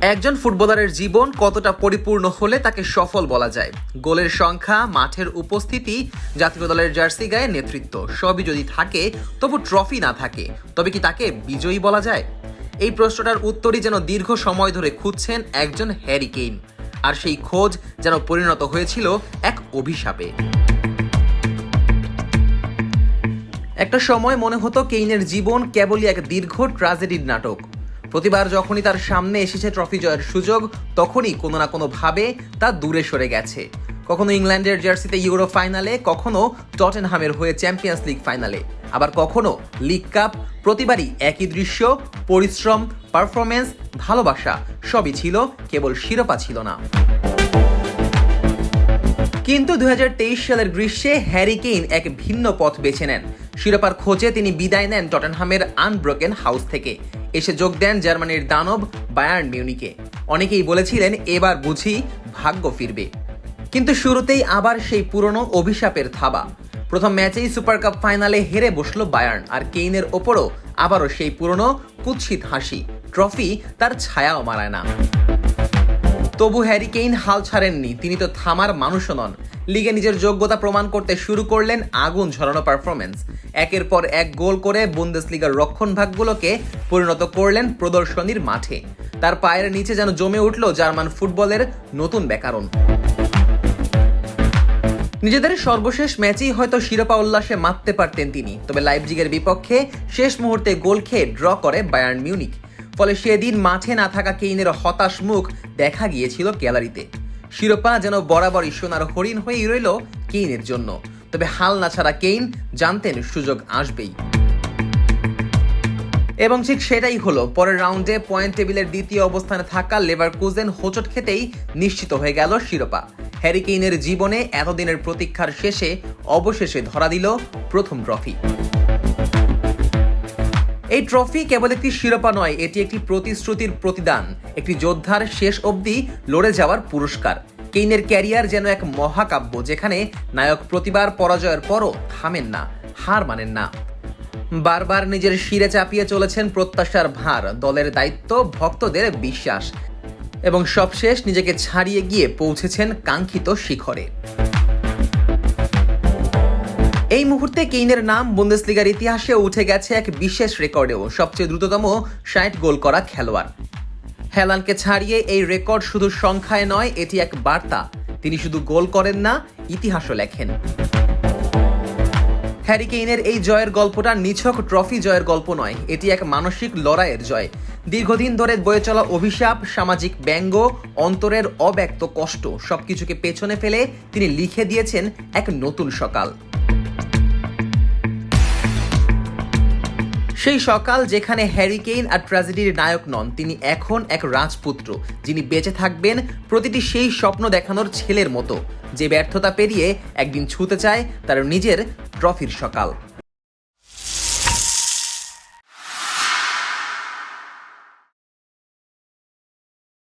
একজন ফুটবলারের জীবন কতটা পরিপূর্ণ হলে তাকে সফল বলা যায়? গোলের সংখ্যা, মাঠের উপস্থিতি, জাতীয় দলের জার্সি গায়ে নেতৃত্ব, সবই যদি থাকে, তবু ট্রফি না থাকে, তবে কি তাকে বিজয়ী বলা যায়? এই প্রশ্নটার উত্তরই যেন দীর্ঘ সময় ধরে খুঁজছেন একজন হ্যারি কেইন। আর সেই খোঁজ যেন পরিণত হয়েছিল এক অভিশাপে। একটা সময় মনে হতো কেইনের জীবন কেবলই এক দীর্ঘ ট্রাজেডির নাটক। প্রতিবার যখনই তার সামনে এসেছে ট্রফি জয়ের সুযোগ, তখনই কোনো না কোনো ভাবে তা দূরে সরে গেছে। কখনো ইংল্যান্ডের জার্সিতে ইউরো ফাইনালে কখনো টটেনহামের হয়ে চ্যাম্পিয়ন্স লিগ ফাইনালে আবার কখনো লিগ কাপ প্রতিবারই একই দৃশ্য, পরিশ্রম পারফরমেন্স ভালোবাসা, সবই ছিল, কেবল শিরোপা ছিল না। কিন্তু দুই হাজার তেইশ সালের গ্রীষ্মে হ্যারি কেইন এক ভিন্ন পথ বেছে নেন। শিরোপার খোঁজে তিনি বিদায় নেন টটেনহামের আনব্রোকেন হাউস থেকে। এসে যোগ দেন জার্মানির দানব বায়ার্ন মিউনিকে। অনেকেই বলেছিলেন, এবার বুঝি ভাগ্য ফিরবে। কিন্তু শুরুতেই আবার সেই পুরনো অভিশাপের থাবা। প্রথম ম্যাচেই সুপার কাপ ফাইনালে হেরে বসল বায়ার্ন, আর কেইনের ওপরও আবারও সেই পুরনো কুৎসিত হাসি। ট্রফি তার ছায়াও মারায় না। তবু হ্যারি কেইন হাল ছাড়েননি। তিনি তো থামার মানুষও নন। লিগে নিজের যোগ্যতা প্রমাণ করতে শুরু করলেন আগুন ঝরানো পারফরমেন্স একের পর এক গোল করে বুন্দেসলিগার রক্ষণ ভাগগুলোকে পরিণত করলেন প্রদর্শনীর মাঠে। তার পায়ের নিচে যেন জমে উঠল জার্মান ফুটবলের নতুন ব্যাকরণ। নিজেদের সর্বশেষ ম্যাচেই হয়তো শিরোপা উল্লাসে মাততে পারতেন তিনি। তবে লাইপজিগের বিপক্ষে শেষ মুহূর্তে গোল খেয়ে ড্র করে বায়ার্ন মিউনিক ফলে সেদিন মাঠে না থাকা কেইনের হতাশ মুখ দেখা গিয়েছিল গ্যালারিতে। শিরোপা যেন বরাবরই সোনার হরিণ হয়েই রইল কেইনের জন্য। তবে হাল না ছাড়া কেইন জানতেন সুযোগ আসবেই। এবং ঠিক সেটাই হলো, পরের রাউন্ডে পয়েন্ট টেবিলের দ্বিতীয় অবস্থানে থাকা লেভার কুজেন হোঁচট খেতেই নিশ্চিত হয়ে গেল শিরোপা। হ্যারি কেইনের জীবনে এতদিনের প্রতীক্ষার শেষে অবশেষে ধরা দিল প্রথম ট্রফি। এই ট্রফি কেবল একটি শিরোপা নয়, এটি একটি প্রতিশ্রুতির প্রতিদান। একটি যোদ্ধার শেষ অবধি লড়ে যাওয়ার পুরস্কার। কেইনের ক্যারিয়ার যেন এক মহাকাব্য, যেখানে নায়ক প্রতিবার পরাজয়ের পরও থামেন না, হার মানেন না। বারবার নিজের শিরে চাপিয়ে চলেছেন প্রত্যাশার ভার, দলের দায়িত্ব, ভক্তদের বিশ্বাস। এবং সবশেষ নিজেকে ছাড়িয়ে গিয়ে পৌঁছেছেন কাঙ্ক্ষিত শিখরে। এই মুহূর্তে কেইনের নাম বুন্দেসলিগার ইতিহাসে উঠে গেছে এক বিশেষ রেকর্ডেও, সবচেয়ে দ্রুততম ষাট গোল করা খেলোয়াড়। হেলানকে ছাড়িয়ে এই রেকর্ড শুধু সংখ্যায় নয়, এটি এক বার্তা। তিনি শুধু গোল করেন না, ইতিহাসও লেখেন। হ্যারি কেইনের এই জয়ের গল্পটা নিছক ট্রফি জয়ের গল্প নয়, এটি এক মানসিক লড়াইয়ের জয়। দীর্ঘদিন ধরে বয়ে চলা অভিশাপ, সামাজিক ব্যঙ্গ, অন্তরের অব্যক্ত কষ্ট, সবকিছুকে পেছনে ফেলে তিনি লিখে দিয়েছেন এক নতুন সকাল। সেই সকাল যেখানে হ্যারিকেইন আর ট্র্যাজেডির নায়ক নন, তিনি এখন এক রাজপুত্র, যিনি বেঁচে থাকবেন প্রতিটি সেই স্বপ্ন দেখানোর ছেলের মতো। যে ব্যর্থতা পেরিয়ে একদিন ছুতে চায় তার নিজের ট্রফির সকাল।